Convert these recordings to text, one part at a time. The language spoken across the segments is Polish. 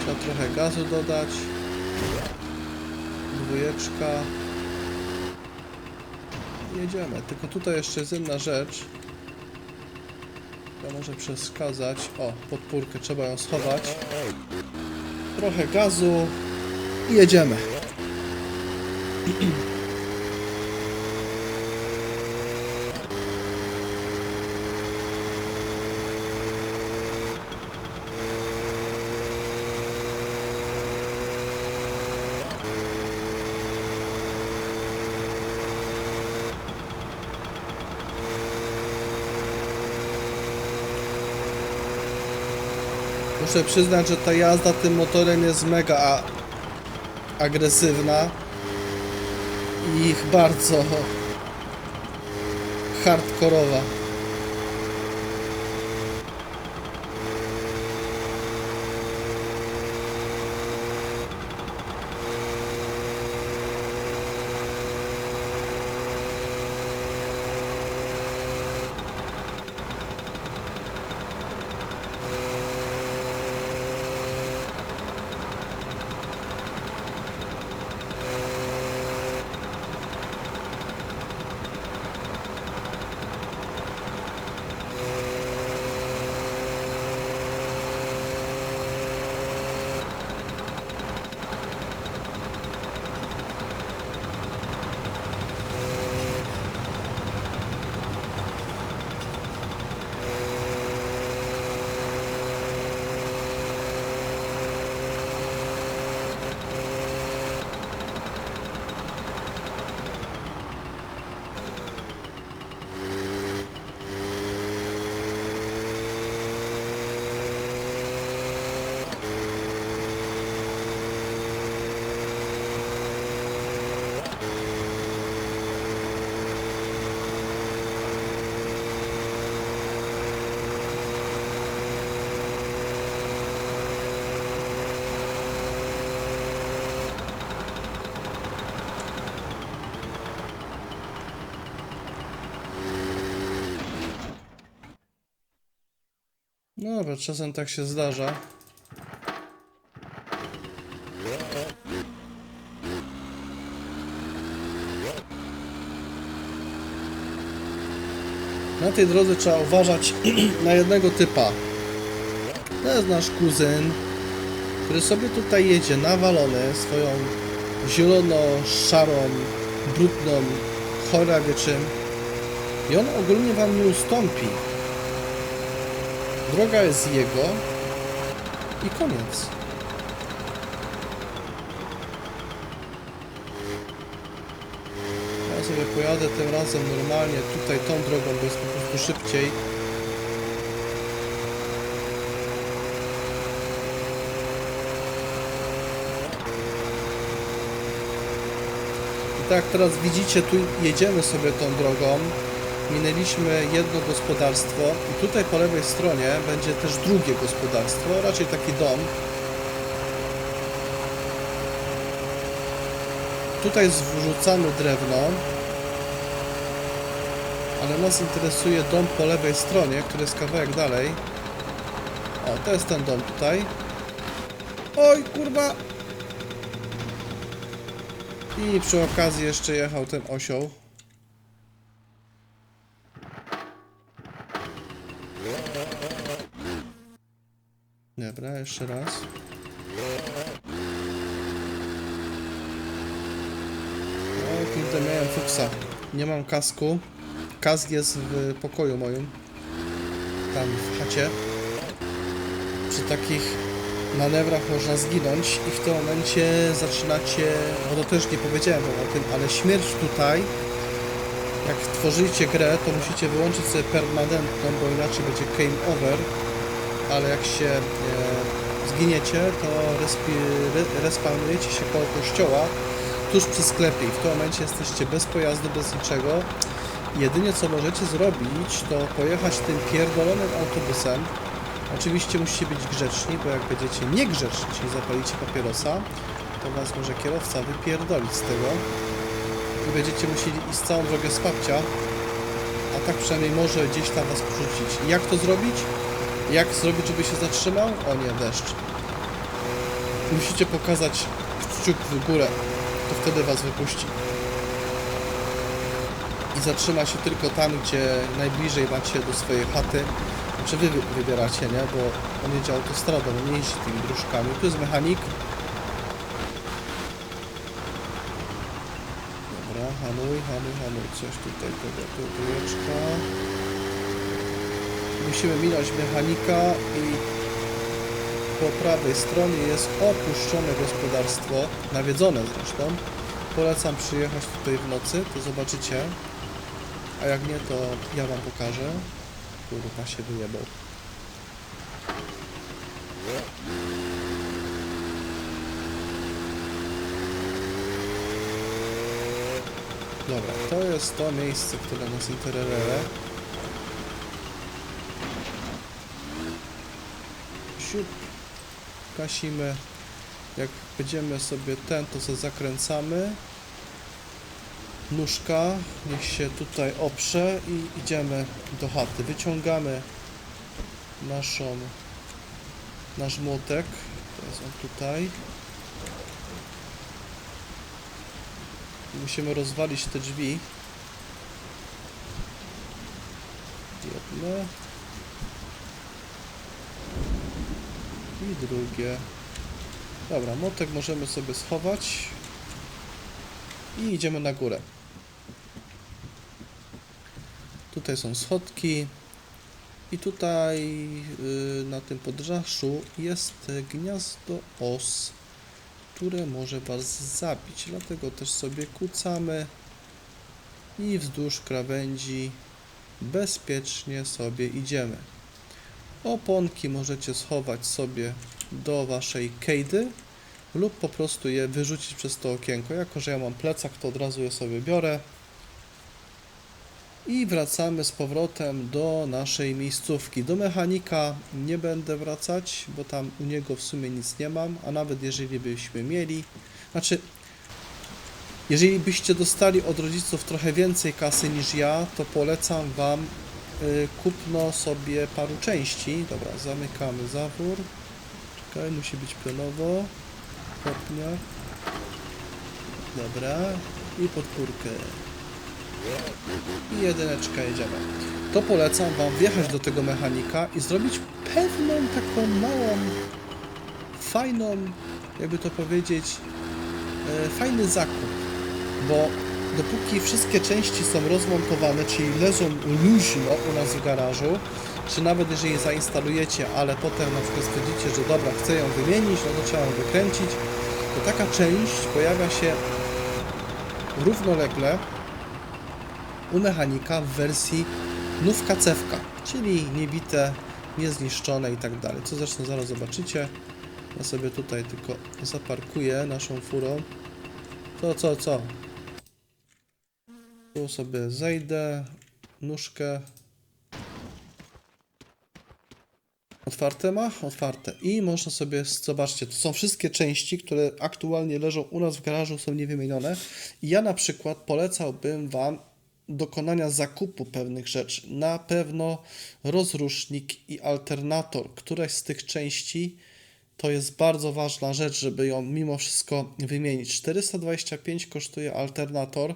Trzeba trochę gazu dodać. Dwójeczka. Jedziemy. Tylko tutaj jeszcze jest jedna rzecz. która może przeszkadzać. O, podpórkę trzeba ją schować. Trochę gazu i jedziemy. Muszę przyznać, że ta jazda tym motorem jest mega agresywna i bardzo hardkorowa. No dobra, czasem tak się zdarza. Na tej drodze trzeba uważać na jednego typa. To jest nasz kuzyn, który sobie tutaj jedzie nawalony swoją zielono-szarą, brudną, chora wie czym. I on ogólnie wam nie ustąpi. Droga jest jego i koniec. Ja sobie pojadę tym razem normalnie tutaj tą drogą, bo jest po prostu szybciej. Tak teraz widzicie, tu jedziemy sobie tą drogą. Minęliśmy jedno gospodarstwo i tutaj po lewej stronie będzie też drugie gospodarstwo, raczej taki dom. Tutaj jest wrzucane drewno, ale nas interesuje dom po lewej stronie, który jest kawałek dalej. O, to jest ten dom tutaj. Oj, kurwa! I przy okazji jeszcze jechał ten osioł. Dobra, jeszcze raz. O, kurde, miałem fuksa. Nie mam kasku. Kask jest w pokoju moim. Tam w chacie. Przy takich manewrach można zginąć i w tym momencie zaczynacie, bo to też nie powiedziałem o tym, ale śmierć tutaj, jak tworzycie grę, to musicie wyłączyć sobie permanentną, bo inaczej będzie game over ale jak się e, zginiecie, to respi, re, respawnujecie się koło kościoła tuż przy sklepie i w tym momencie jesteście bez pojazdu, bez niczego. Jedynie co możecie zrobić, to pojechać tym pierdolonym autobusem. Oczywiście musicie być grzeczni, bo jak będziecie niegrzeczni, czyli zapalicie papierosa, to was może kierowca wypierdolić z tego i będziecie musieli iść całą drogę z papcia, a tak przynajmniej może gdzieś tam was porzucić. Jak to zrobić? Jak zrobić, żeby się zatrzymał? O nie, deszcz. Musicie pokazać kciuk w górę, to wtedy was wypuści. I zatrzyma się tylko tam, gdzie najbliżej macie do swojej chaty. Czy wy wy- wybieracie, nie? Bo on jedzie autostradą, nie jeździ tymi dróżkami. Tu jest mechanik. Dobra, hamuj, hamuj, hamuj. Coś tutaj, tego, tu, trójeczka. Musimy minąć mechanika i po prawej stronie jest opuszczone gospodarstwo, nawiedzone zresztą. Polecam przyjechać tutaj w nocy, to zobaczycie. A jak nie, to ja wam pokażę. Kurwa się wyjebał. Dobra, to jest to miejsce, które nas interesuje. Siup. Kasimy. Jak będziemy sobie ten, to sobie zakręcamy. Nóżka, niech się tutaj oprze i idziemy do chaty. Wyciągamy naszą, nasz młotek. To jest on tutaj. Musimy rozwalić te drzwi. Jedne. I drugie. Dobra, motek możemy sobie schować. I idziemy na górę. Tutaj są schodki. I tutaj y, na tym podraszu jest gniazdo os, które może Was zabić. Dlatego też sobie kucamy i wzdłuż krawędzi bezpiecznie sobie idziemy. Oponki możecie schować sobie do Waszej kejdy lub po prostu je wyrzucić przez to okienko. Jako, że ja mam plecak, to od razu je sobie biorę. I wracamy z powrotem do naszej miejscówki. Do mechanika nie będę wracać, bo tam u niego w sumie nic nie mam, a nawet jeżeli byśmy mieli, znaczy, jeżeli byście dostali od rodziców trochę więcej kasy niż ja, to polecam Wam kupno sobie paru części. Dobra, zamykamy zawór. Czekaj, musi być pionowo. Potniak. Dobra. I podpórkę. I jedyneczka jedziemy. To polecam Wam wjechać do tego mechanika i zrobić pewną taką małą, fajną, jakby to powiedzieć, e, fajny zakup. Bo dopóki wszystkie części są rozmontowane, czyli leżą luźno u nas w garażu, czy nawet jeżeli je zainstalujecie, ale potem na przykład stwierdzicie, że dobra, chcę ją wymienić, no to trzeba ją wykręcić, to taka część pojawia się równolegle u mechanika w wersji nówka cewka, czyli niebite, niezniszczone i tak dalej. Co zresztą zaraz zobaczycie. Ja sobie tutaj tylko zaparkuję naszą furą. Co, co, co? Tu sobie zejdę, nóżkę. Otwarte ma? Otwarte. I można sobie, zobaczcie, to są wszystkie części, które aktualnie leżą u nas w garażu, są niewymienione. I ja na przykład polecałbym Wam dokonania zakupu pewnych rzeczy. Na pewno rozrusznik i alternator. Któraś z tych części to jest bardzo ważna rzecz, żeby ją mimo wszystko wymienić. 425 kosztuje alternator,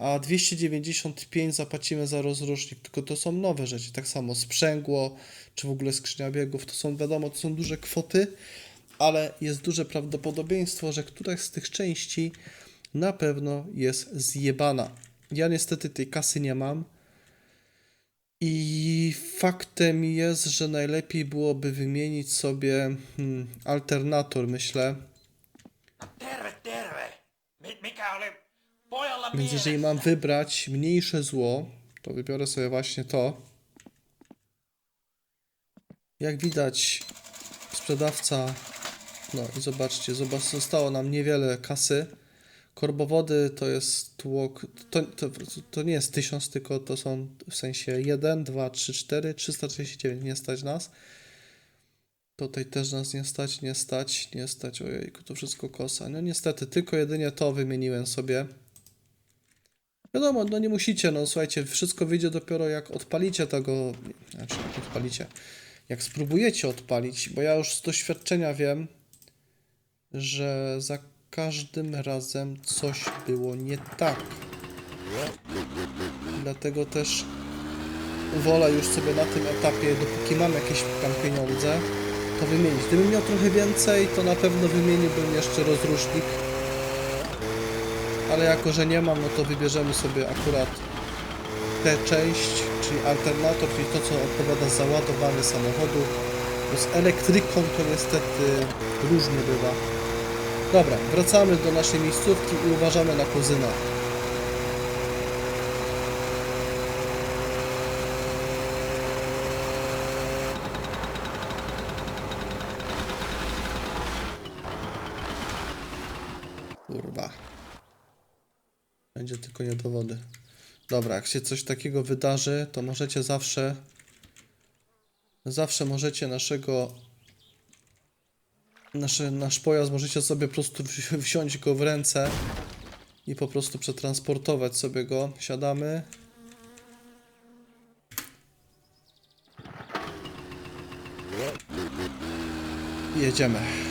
a 295 zapłacimy za rozrusznik. Tylko to są nowe rzeczy. Tak samo sprzęgło, czy w ogóle skrzynia biegów. To są wiadomo, to są duże kwoty, ale jest duże prawdopodobieństwo, że któraś z tych części na pewno jest zjebana. Ja niestety tej kasy nie mam. I faktem jest, że najlepiej byłoby wymienić sobie hmm, alternator, myślę. Terve, terve! Mi- Mikä oli Więc jeżeli mam wybrać mniejsze zło, to wybiorę sobie właśnie to. Jak widać, sprzedawca. No i zobaczcie, zobacz, zostało nam niewiele kasy. Korbowody to jest tłok. To, to, to nie jest 1000, tylko to są w sensie 1, 2, 3, 4, 339. Nie stać nas. Tutaj też nas nie stać, nie stać, nie stać. Ojejku, to wszystko kosa. No niestety, tylko jedynie to wymieniłem sobie. Wiadomo, no nie musicie, no słuchajcie, wszystko wyjdzie dopiero jak odpalicie tego, znaczy jak odpalicie, jak spróbujecie odpalić, bo ja już z doświadczenia wiem, że za każdym razem coś było nie tak. Dlatego też wolę już sobie na tym etapie, dopóki mam jakieś tam pieniądze, to wymienić. Gdybym miał trochę więcej, to na pewno wymieniłbym jeszcze rozrusznik. Ale jako, że nie mam, no to wybierzemy sobie akurat tę część, czyli alternator, czyli to, co odpowiada za ładowanie samochodu. Bo z elektryką to niestety różnie bywa. Dobra, wracamy do naszej miejscówki i uważamy na kuzyna. Kurwa. Będzie tylko nie do wody. Dobra, jak się coś takiego wydarzy, to możecie zawsze zawsze możecie naszego nasze, nasz pojazd możecie sobie po prostu wzi- wziąć go w ręce i po prostu przetransportować sobie go. Siadamy. Jedziemy.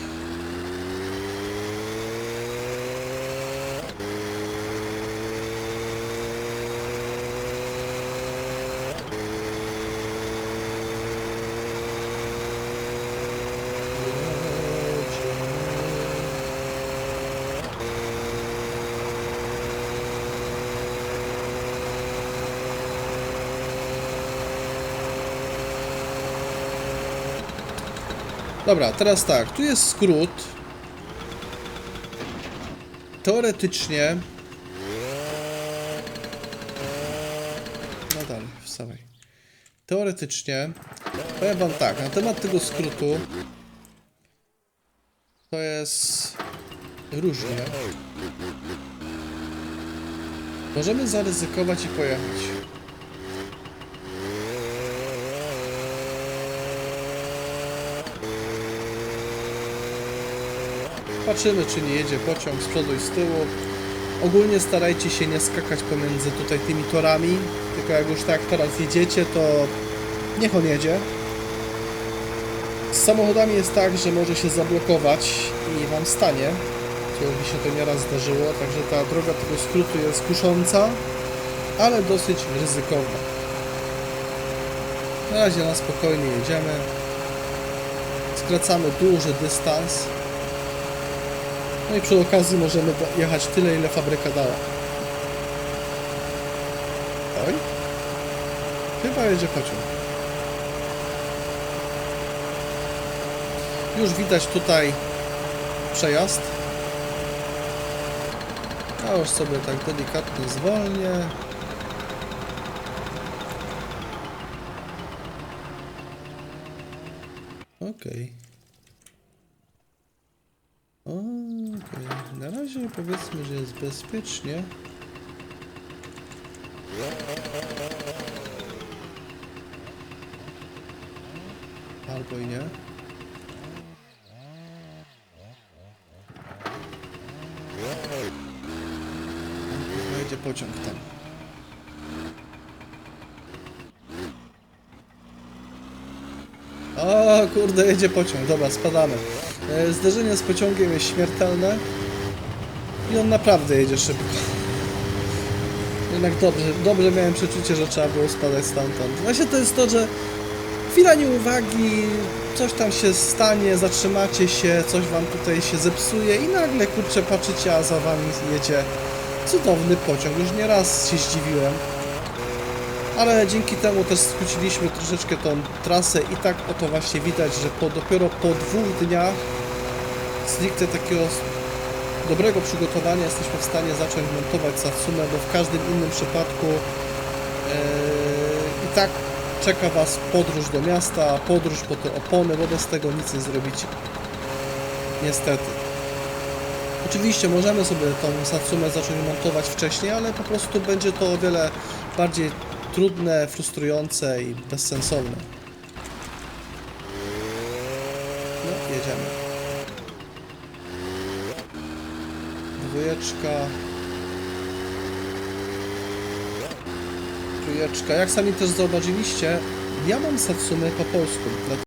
Dobra, teraz tak, tu jest skrót. Teoretycznie. No dalej, wstawaj. Teoretycznie, powiem wam tak, na temat tego skrótu to jest różnie. Możemy zaryzykować i pojechać. Patrzymy, czy nie jedzie pociąg z przodu i z tyłu. Ogólnie starajcie się nie skakać pomiędzy tutaj tymi torami, tylko jak już tak teraz jedziecie, to niech on jedzie. Z samochodami jest tak, że może się zablokować i wam stanie, co mi się to nieraz zdarzyło, także ta droga tego skrótu jest kusząca, ale dosyć ryzykowna. Na razie na spokojnie jedziemy. Skracamy duży dystans. No i przy okazji możemy jechać tyle, ile fabryka dała. Oj. Chyba jedzie pociąg. Już widać tutaj przejazd. A już sobie tak delikatnie zwolnię. Okej. Okej, na razie powiedzmy, że jest bezpiecznie. Albo i nie. Pociąg tam. O kurde, jedzie pociąg. Dobra, spadamy. E, Zderzenie z pociągiem jest śmiertelne i on naprawdę jedzie szybko. Jednak dobrze, dobrze miałem przeczucie, że trzeba było spadać stamtąd. Właśnie to jest to, że chwila nieuwagi, coś tam się stanie, zatrzymacie się, coś wam tutaj się zepsuje i nagle kurczę patrzycie, a za wami jedzie cudowny pociąg. Już nieraz się zdziwiłem. Ale dzięki temu też skróciliśmy troszeczkę tą trasę i tak oto właśnie widać, że po, dopiero po dwóch dniach stricte takiego dobrego przygotowania jesteśmy w stanie zacząć montować Satsumę, bo w każdym innym przypadku e, i tak czeka Was podróż do miasta, podróż po te opony, wobec tego nic nie zrobicie. Niestety. Oczywiście możemy sobie tą Satsumę zacząć montować wcześniej, ale po prostu będzie to o wiele bardziej trudne, frustrujące i bezsensowne. No, jedziemy. Dwójeczka. Trójeczka. Jak sami też zauważyliście, ja mam Satsumę po polsku.